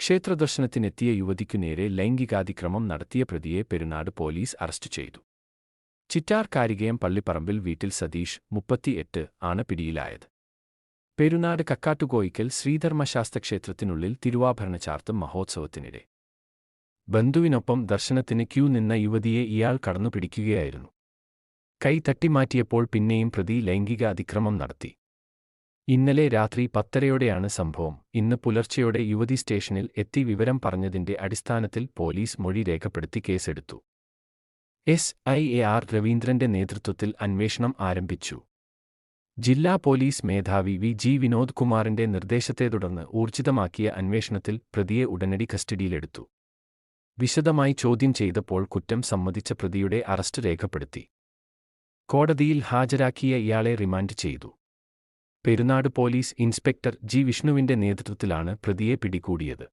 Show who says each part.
Speaker 1: ക്ഷേത്രദർശനത്തിനെത്തിയ യുവതിക്കു നേരെ ലൈംഗികാതിക്രമം നടത്തിയ പ്രതിയെ പെരുന്നാട് പോലീസ് അറസ്റ്റ് ചെയ്തു. ചിറ്റാർ കാരികയം പള്ളിപ്പറമ്പിൽ വീട്ടിൽ സതീഷ് മുപ്പത്തിയെട്ട് ആണ് പിടിയിലായത്. പെരുനാട് കക്കാട്ടുകോയിക്കൽ ശ്രീധർമ്മശാസ്ത്രക്ഷേത്രത്തിനുള്ളിൽ തിരുവാഭരണ ചാർത്തും മഹോത്സവത്തിനിടെ. ബന്ധുവിനൊപ്പം ദർശനത്തിന് ക്യൂ നിന്ന യുവതിയെ ഇയാൾ കടന്നു പിടിക്കുകയായിരുന്നു കൈ തട്ടിമാറ്റിയപ്പോൾ പിന്നെയും പ്രതി ലൈംഗിക അതിക്രമം നടത്തി. ഇന്നലെ രാത്രി പത്തരയോടെയാണ് സംഭവം. ഇന്ന് പുലർച്ചെയോടെ യുവതി സ്റ്റേഷനിൽ എത്തി വിവരം പറഞ്ഞതിന്റെ അടിസ്ഥാനത്തിൽ പോലീസ് മൊഴി രേഖപ്പെടുത്തി കേസെടുത്തു. എസ് ഐ എ ആർ രവീന്ദ്രന്റെ നേതൃത്വത്തിൽ അന്വേഷണം ആരംഭിച്ചു. ജില്ലാ പോലീസ് മേധാവി വി ജി വിനോദ് കുമാറിന്റെ നിർദ്ദേശത്തെ തുടർന്ന് ഊർജിതമാക്കിയ അന്വേഷണത്തിൽ പ്രതിയെ ഉടനടി കസ്റ്റഡിയിലെടുത്തു. വിശദമായി ചോദ്യം ചെയ്തപ്പോൾ കുറ്റം സമ്മതിച്ച പ്രതിയുടെ അറസ്റ്റ് രേഖപ്പെടുത്തി. കോടതിയിൽ ഹാജരാക്കിയ ഇയാളെ റിമാൻഡ് ചെയ്തു. പെരുന്നാട് പോലീസ് ഇൻസ്പെക്ടർ ജി വിഷ്ണുവിന്റെ നേതൃത്വത്തിലാണ് പ്രതിയെ പിടികൂടിയത്